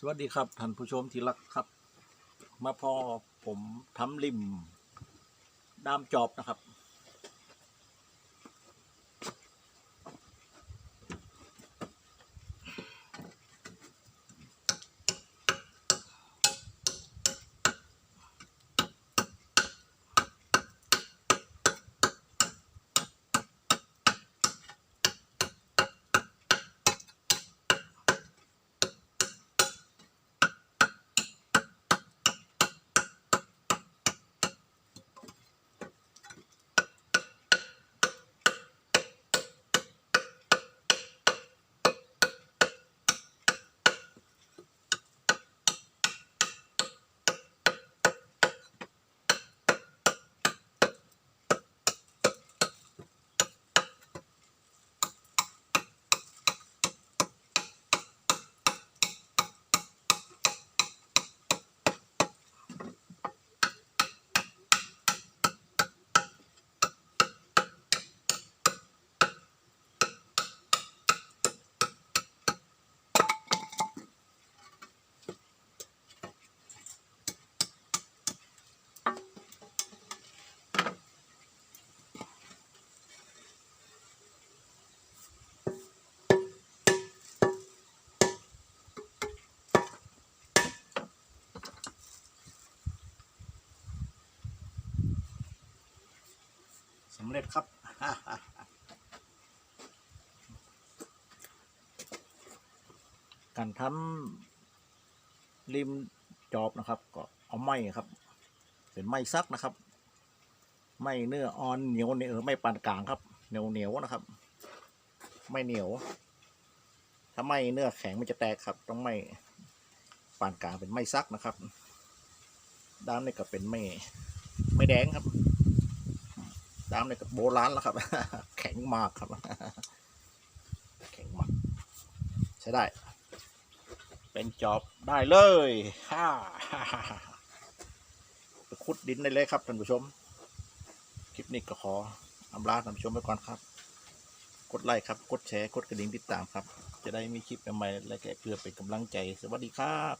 สวัสดีครับท่านผู้ชมที่รักครับ มาพอผมทำริมด้ามจอบนะครับำเร็จครับ การทำริมจอบนะครับ ก็เอาไม้ครับ เป็นไม้ซักนะครับ ไม้เนื้ออ่อนเหนียวเนี่ยเอไม่ปานกลางครับเหนียวเหนียวนะครับ ไม่เหนียว ถ้าไม่เนื้อแข็งมันจะแตกครับ ต้องไม่ปานกลางเป็นไม้ซักนะครับ ด้ามนี่ก็เป็นไม่ไม่แดงครับามนี่ก็โบราณแล้วครับ แข็งมากครับ แข็งมาก ใช้ได้ เป็นจอบได้เลยฮ่าฮ่าฮ่าฮ่าไปขุดดินได้เลยครับท่านผู้ชม คลิปนี้ก็ขออำลาท่านผู้ชมไปก่อนครับ กดไลค์ครับ กดแชร์ กดกระดิ่งติดตามครับ จะได้มีคลิปใหม่ๆและแก่เพื่อเป็นกำลังใจ สวัสดีครับ